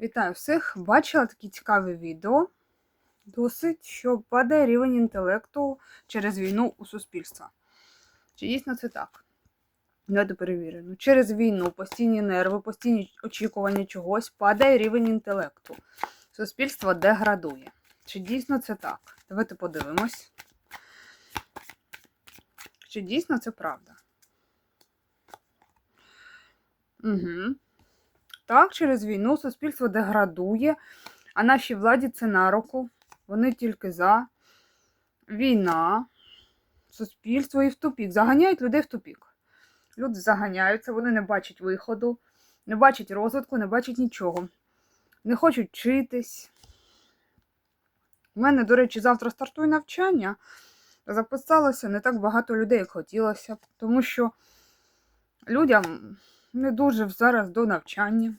Вітаю всіх! Бачила такі цікаві відео. Досить, що падає рівень інтелекту через війну у суспільства. Чи дійсно це так? Давайте перевіримо. Через війну, постійні нерви, постійні очікування чогось, падає рівень інтелекту. Суспільство деградує. Чи дійсно це так? Давайте подивимось. Чи дійсно це правда? Угу. Так, через війну суспільство деградує, а нашій владі це на руку. Вони тільки за. Війна, суспільство і в тупік. Заганяють людей в тупік. Люди заганяються, вони не бачать виходу, не бачать розвитку, не бачать нічого. Не хочуть вчитись. У мене, до речі, завтра стартує навчання. Записалося не так багато людей, як хотілося б, тому що людям не дуже зараз до навчання.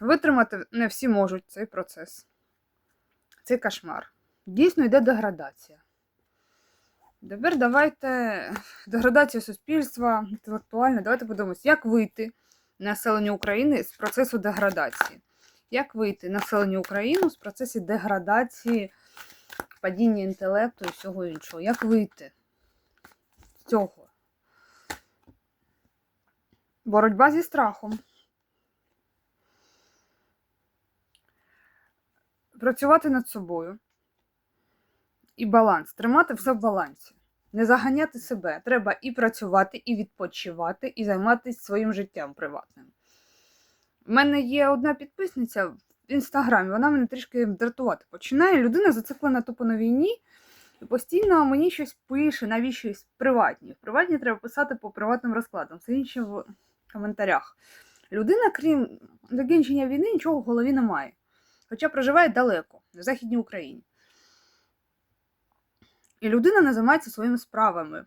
Витримати не всі можуть цей процес. Цей кошмар. Дійсно йде деградація. Тепер давайте деградація суспільства, інтелектуальна. Давайте подивимось, як вийти населенню України з процесу деградації. Як вийти населенню України з процесу деградації, падіння інтелекту і всього іншого? Як вийти з цього? Боротьба зі страхом. Працювати над собою. І баланс. Тримати все в балансі. Не заганяти себе. Треба і працювати, і відпочивати, і займатися своїм життям приватним. У мене є одна підписниця в інстаграмі, вона мене трішки дратувати починає. Людина зациклена тупо на війні і постійно мені щось пише, навіщось приватні. В приватні треба писати по приватним розкладам, все інше коментарях. Людина, крім закінчення війни, нічого в голові не має. Хоча проживає далеко, в Західній Україні. І людина не займається своїми справами.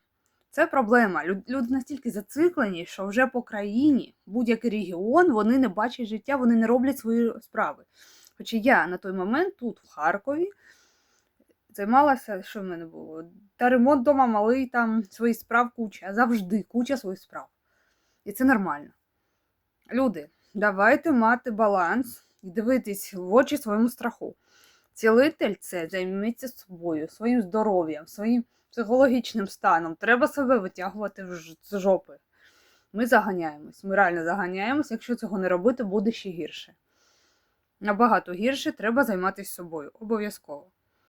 Це проблема. Люди настільки зациклені, що вже по країні, будь-який регіон, вони не бачать життя, вони не роблять свої справи. Хоча я на той момент тут, в Харкові, займалася, що в мене було? Та ремонт дома малий, там свої справ куча, завжди куча своїх справ. І це нормально. Люди, давайте мати баланс і дивитись в очі своєму страху. Цілитель це займеться собою, своїм здоров'ям, своїм психологічним станом. Треба себе витягувати з жопи. Ми заганяємось, ми реально заганяємось. Якщо цього не робити, буде ще гірше. Набагато гірше треба займатися собою. Обов'язково.